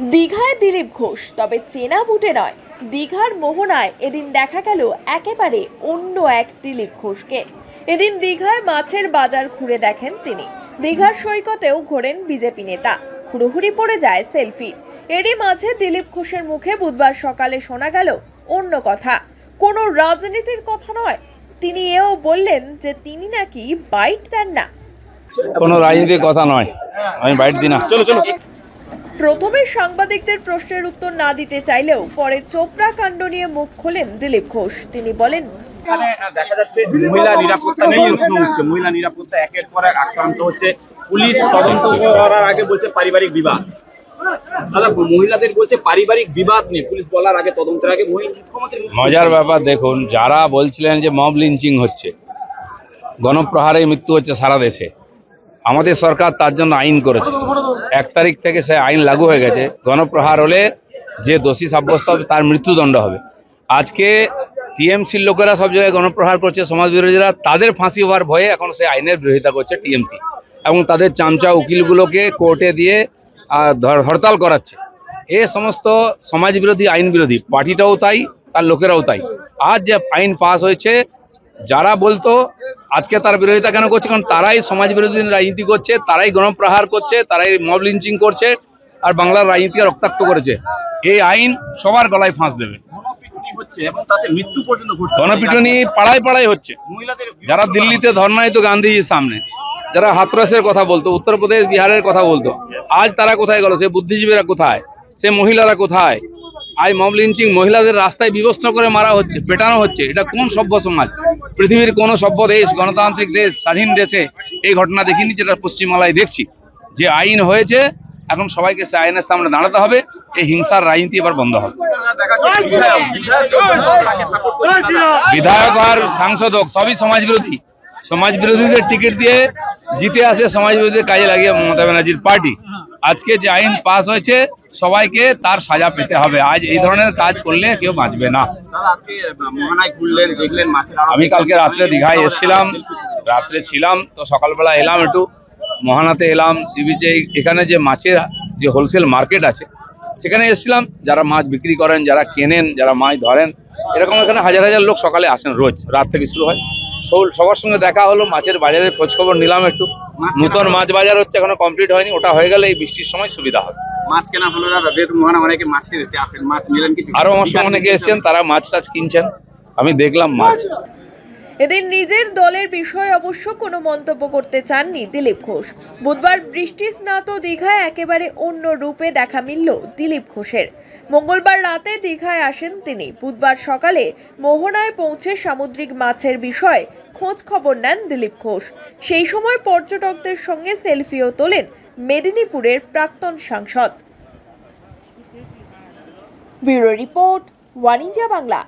দীঘায় দিলীপ ঘোষ তবে চেনা বুটে নয়। দীঘার মোহনায় এদিন দেখা গেল একেবারে অন্য এক দিলীপ ঘোষকে। এদিন দীঘায় মাছের বাজার ঘুরে দেখেন তিনি। দীঘার সৈকতেও ঘোরেন বিজেপি নেতা। হুড়োহুড়ি পড়ে যায় সেলফি। এরই মাঝে দিলীপ ঘোষের মুখে বুধবার সকালে শোনা গেল অন্য কথা। কোনো রাজনীতির কথা নয়। তিনি এও বললেন যে তিনি নাকি বাইট দেন না। কোনো রাজনীতির কথা নয়। আমি বাইট দিই না। চলো চলো। প্রথমে সাংবাদিকদের প্রশ্নের উত্তর না দিতে চাইলেও পরে চোপড়া কাণ্ড নিয়ে মুখ খোলেন দিলীপ ঘোষ। তিনি বলেন দেখা যাচ্ছে মহিলা নিরাপত্তা নেই হচ্ছে। মহিলা নিরাপত্তা একের পর এক আক্রান্ত হচ্ছে। পুলিশ তদন্ত করার আগে বলছে পারিবারিক বিবাদ। দাদা মহিলাদের বলছে পারিবারিক বিবাদ নেই। পুলিশ বলার আগে তদন্তের আগে মজার ব্যাপার দেখুন যারা বলছিলেন যে মব লিঞ্চিং হচ্ছে গণপ্রহারে মৃত্যু হচ্ছে সারা দেশে আমাদের সরকার তার জন্য আইন করেছে। এক তারিখ থেকে সে আইন লাগু হয়ে গেছে। গণপ্রহার হলে যে দোষী সাব্যস্ত হবে, তার মৃত্যুদণ্ড হবে। আজকে টিএমসির লোকেরা সব জায়গায় গণপ্রহার করছে সমাজ বিরোধীরা তাদের ফাঁসি হওয়ার ভয়ে এখন সে আইনের বিরোধিতা করছে টিএমসি। এবং তাদের চামচা উকিলগুলোকে কোর্টে দিয়ে হরতাল করাচ্ছে। এ সমস্ত সমাজ বিরোধী আইন বিরোধী পার্টিটাও তাই, তার লোকেরাও তাই। আজ যে আইন পাস হয়েছে যারা বলতো আজকে তার বিরোধিতা কেন করছে কারণ তারাই সমাজ বিরোধী রাজনীতি করছে তারাই গণপ্রহার করছে তারাই মব লিঞ্চিং করছে আর বাংলার রাজনীতিকে রক্তাক্ত করেছে। এই আইন সবার গলায় ফাঁস দেবে। গণপিটুনি পাড়ায় পাড়ায় হচ্ছে। যারা দিল্লিতে ধর্নায় তো গান্ধীজির সামনে যারা হাতরাসের কথা বলতো উত্তরপ্রদেশ বিহারের কথা বলতো আজ তারা কোথায় গেল? সে বুদ্ধিজীবীরা কোথায়? সে মহিলারা কোথায়? আজ মব লিঞ্চিং মহিলাদের রাস্তায় বিবস্ত করে মারা হচ্ছে, পেটানো হচ্ছে। এটা কোন সভ্য সমাজ? পৃথিবীর কোন সভ্য দেশ, গণতান্ত্রিক দেশ, স্বাধীন দেশে এই ঘটনা দেখিনি যেটা পশ্চিমবাংলায় দেখছি। যে আইন হয়েছে, এখন সবাইকে সে আইনের সামনে দাঁড়াতে হবে, এই হিংসার রাজনীতি এবার বন্ধ হবে। বিধায়ক আর সাংসদ হোক সবই সমাজ বিরোধী সমাজ বিরোধীদের টিকিট দিয়ে জিতে আসে সমাজ বিরোধীদের কাজে লাগিয়ে মমতা ব্যানার্জির পার্টি। আজকে যে আইন পাস হয়েছে সবাইকে তার সাজা পেতে হবে। আজ এই ধরনের কাজ করলে কেউ বাঁচবে না। আমি কালকে রাত্রে দীঘায় এসেছিলাম রাত্রে ছিলাম তো সকালবেলা এলাম একটু মহানাতে এলাম সি বিচে এখানে যে মাছের যে হোলসেল মার্কেট আছে সেখানে এসেছিলাম যারা মাছ বিক্রি করেন যারা কেনেন যারা মাছ ধরেন এরকম এখানে হাজার হাজার লোক সকালে আসেন রোজ রাত থেকে শুরু হয়। সবার সঙ্গে দেখা হলো মাছের বাজারের খোঁজ খবর নিলাম একটু। নতুন মাছ বাজার হচ্ছে এখনও কমপ্লিট হয়নি ওটা হয়ে গেলে এই বৃষ্টির সময় সুবিধা হবে। মাছ কেনা হলো দাদা যেহেতু মহানা অনেকে মাছ কিনতে আসেন মাছ নিলেন কিছু। আরও আমার সঙ্গে অনেকে এসেছেন তারা মাছ টাছ কিনছেন। আমি দেখলাম মাছ। এদিন নিজের দলের বিষয়ে অবশ্য কোনো মন্তব্য করতে চাননি দিলীপ ঘোষ। বুধবার বৃষ্টি স্নাত দীঘায় একেবারে অন্য রূপে দেখা মিলল দিলীপ ঘোষের। মঙ্গলবার রাতে দীঘায় আসেন তিনি। বুধবার সকালে মোহনায় পৌঁছে সামুদ্রিক মাছের বিষয়ে খোঁজ খবর নেন দিলীপ ঘোষ। সেই সময় পর্যটকদের সঙ্গে সেলফিও তোলেন মেদিনীপুরের প্রাক্তন সাংসদ। Bureau report, one India Bangla.